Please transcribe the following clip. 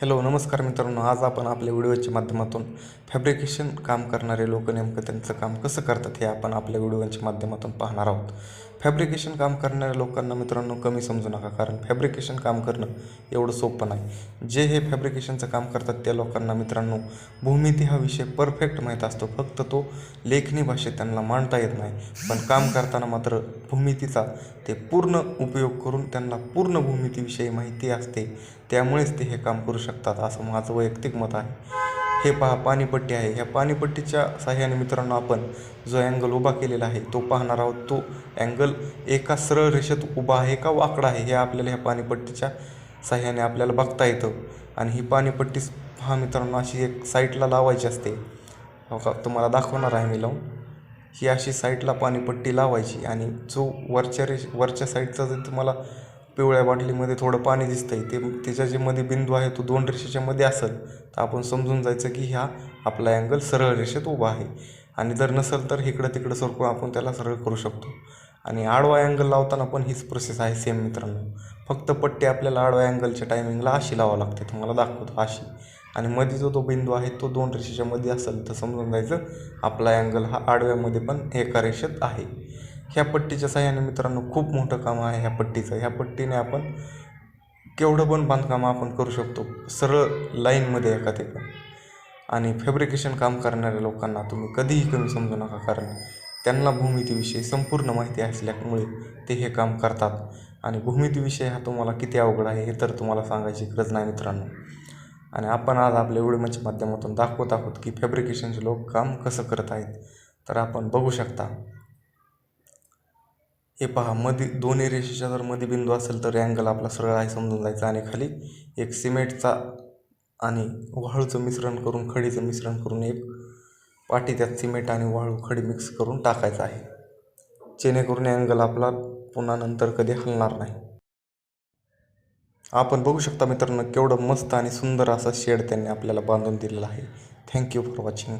Hello नमस्कार मित्रांनो. आज आपण आपल्या व्हिडिओच्या माध्यमातून फॅब्रिकेशन काम करणारे लोक नेमकं त्यांचं काम कसं करतात हे आपण आपल्या व्हिडिओच्या माध्यमातून पाहणार आहोत. फॅब्रिकेशन काम करणाऱ्या लोकांना मित्रांनो कमी समजू नका कारण फॅब्रिकेशन काम करणं एवढं सोपं नाही. जे हे फॅब्रिकेशनचं काम करतात त्या लोकांना मित्रांनो भूमिती हा विषय परफेक्ट माहीत असतो. फक्त तो लेखणी भाषेत त्यांना मांडता येत नाही. पण काम करताना मात्र भूमितीचा ते पूर्ण उपयोग करून त्यांना पूर्ण भूमितीविषयी माहिती असते. त्यामुळेच ते हे काम करू शकतात असं माझं वैयक्तिक मत आहे. हे पहा पाणीपट्टी आहे. ह्या पाणीपट्टीच्या साह्याने मित्रांनो आपण जो अँगल उभा केलेला आहे तो पाहणार आहोत. तो अँगल एका सरळ रेषेत उभा आहे का वाकडा आहे हे आपल्याला ह्या पाणीपट्टीच्या साह्याने आपल्याला बघता येतं. आणि ही पाणीपट्टी पहा मित्रांनो अशी एक साईटला लावायची असते. हो का? तुम्हाला दाखवणार आहे मी लावून. ही अशी साईटला पाणीपट्टी लावायची आणि जो वरच्या रेष वरच्या साईडचा जर तुम्हाला पिवळ्या बाटलीमध्ये थोडं पाणी दिसतंय. ते त्याच्या जे मध्ये बिंदू आहे तो दोन रेषेच्या मध्ये असेल तर आपण समजून जायचं की ह्या आपला अँगल सरळ रेषेत उभा आहे. आणि जर नसेल तर इकडं तिकडं सरकून आपण त्याला सरळ करू शकतो. आणि आडवा अँगल लावताना पण हीच प्रोसेस आहे सेम मित्रांनो. फक्त पट्टी आपल्याला आडवा अँगलच्या टायमिंगला अशी लावावं लागते. तुम्हाला दाखवतो अशी. आणि मध्ये जो तो बिंदू आहे तो दोन रेषेच्या मध्ये असेल तर समजून जायचं आपला अँगल हा आडव्यामध्ये पण एका रेषेत आहे. ह्या पट्टीच्या साह्याने मित्रांनो खूप मोठं काम आहे ह्या पट्टीचं. ह्या पट्टीने आपण केवढं पण बांधकाम आपण करू शकतो सरळ लाईनमध्ये एका ते आणि फॅब्रिकेशन काम करणाऱ्या लोकांना तुम्ही कधीही कमी समजू नका कारण त्यांना भूमितीविषयी संपूर्ण माहिती असल्यामुळे ते हे काम करतात. आणि भूमितीविषयी हा तुम्हाला किती अवघड आहे हे तर तुम्हाला सांगायची गरज नाही मित्रांनो. आणि आपण आज आपल्या व्हिडिओच्या माध्यमातून दाखवत आहोत की फॅब्रिकेशनचे लोक काम कसं करत आहेत तर आपण बघू शकता. हे पहा मध्ये दोन्ही रेषेच्या जर मध्ये बिंदू असेल तर अँगल आपला सरळ आहे समजून जायचा. आणि खाली एक सिमेंटचा आणि वाळूचं मिश्रण करून खडीचं मिश्रण करून एक पाटी त्यात सिमेंट आणि वाळू खडी मिक्स करून टाकायचं आहे. जेणेकरून अँगल आपला पुन्हा नंतर कधी हलणार नाही. आपण बघू शकता मित्रांनो केवढं मस्त आणि सुंदर असा शेड त्यांनी आपल्याला बांधून दिलेला आहे. Thank you for watching